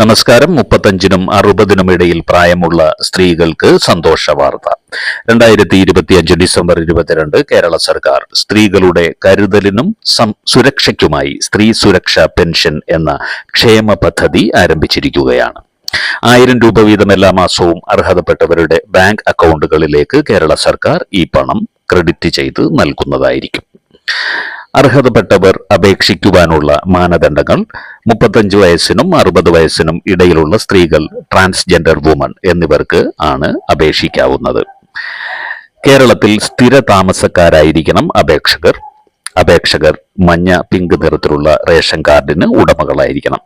നമസ്കാരം. മുപ്പത്തഞ്ചിനും അറുപതിനും ഇടയിൽ പ്രായമുള്ള സ്ത്രീകൾക്ക് സന്തോഷ വാർത്ത. രണ്ടായിരത്തി ഇരുപത്തിയഞ്ച് ഡിസംബർ ഇരുപത്തിരണ്ട് കേരള സർക്കാർ സ്ത്രീകളുടെ കരുതലിനും സുരക്ഷയ്ക്കുമായി സ്ത്രീ സുരക്ഷ പെൻഷൻ എന്ന ക്ഷേമ പദ്ധതി ആരംഭിച്ചിരിക്കുകയാണ്. ആയിരം രൂപ വീതം എല്ലാ മാസവും അർഹതപ്പെട്ടവരുടെ ബാങ്ക് അക്കൗണ്ടുകളിലേക്ക് കേരള സർക്കാർ ഈ പണം ക്രെഡിറ്റ് ചെയ്ത് നൽകുന്നതായിരിക്കും. അർഹതപ്പെട്ടവർ അപേക്ഷിക്കുവാനുള്ള മാനദണ്ഡങ്ങൾ മുപ്പത്തഞ്ച് വയസ്സിനും അറുപത് വയസ്സിനും ഇടയിലുള്ള സ്ത്രീകൾ ട്രാൻസ്ജെൻഡർ വുമൺ എന്നിവർക്ക് ആണ് അപേക്ഷിക്കാവുന്നത്. കേരളത്തിൽ സ്ഥിര താമസക്കാരായിരിക്കണം അപേക്ഷകർ. അപേക്ഷകർ മഞ്ഞ പിങ്ക് നിറത്തിലുള്ള റേഷൻ കാർഡിന് ഉടമകളായിരിക്കണം.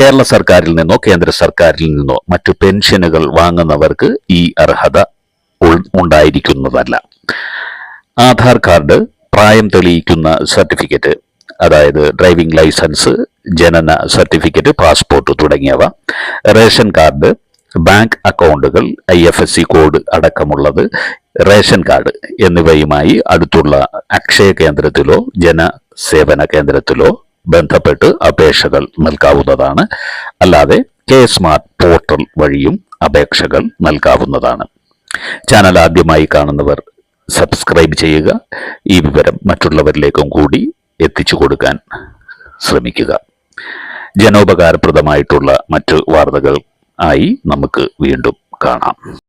കേരള സർക്കാരിൽ നിന്നോ കേന്ദ്ര സർക്കാരിൽ നിന്നോ മറ്റു പെൻഷനുകൾ വാങ്ങുന്നവർക്ക് ഈ അർഹത ഉണ്ടായിരിക്കുന്നതല്ല. ആധാർ കാർഡ് പ്രായം തെളിയിക്കുന്ന സർട്ടിഫിക്കറ്റ് അതായത് ഡ്രൈവിംഗ് ലൈസൻസ് ജനന സർട്ടിഫിക്കറ്റ് പാസ്പോർട്ട് തുടങ്ങിയവ റേഷൻ കാർഡ് ബാങ്ക് അക്കൗണ്ടുകൾ I F S C code അടക്കമുള്ളത് ration card എന്നിവയുമായി അടുത്തുള്ള അക്ഷയ കേന്ദ്രത്തിലോ ജനസേവന കേന്ദ്രത്തിലോ ബന്ധപ്പെട്ട് അപേക്ഷകൾ നൽകാവുന്നതാണ്. അല്ലാതെ കെ സ്മാർട്ട് പോർട്ടൽ വഴിയും അപേക്ഷകൾ നൽകാവുന്നതാണ്. ചാനൽ ആദ്യമായി കാണുന്നവർ സബ്സ്ക്രൈബ് ചെയ്യുക. ഈ വിവരം മറ്റുള്ളവരിലേക്കും കൂടി എത്തിച്ചു കൊടുക്കാൻ ശ്രമിക്കുക. ജനോപകാരപ്രദമായിട്ടുള്ള മറ്റു വാർത്തകൾ ആയി നമുക്ക് വീണ്ടും കാണാം.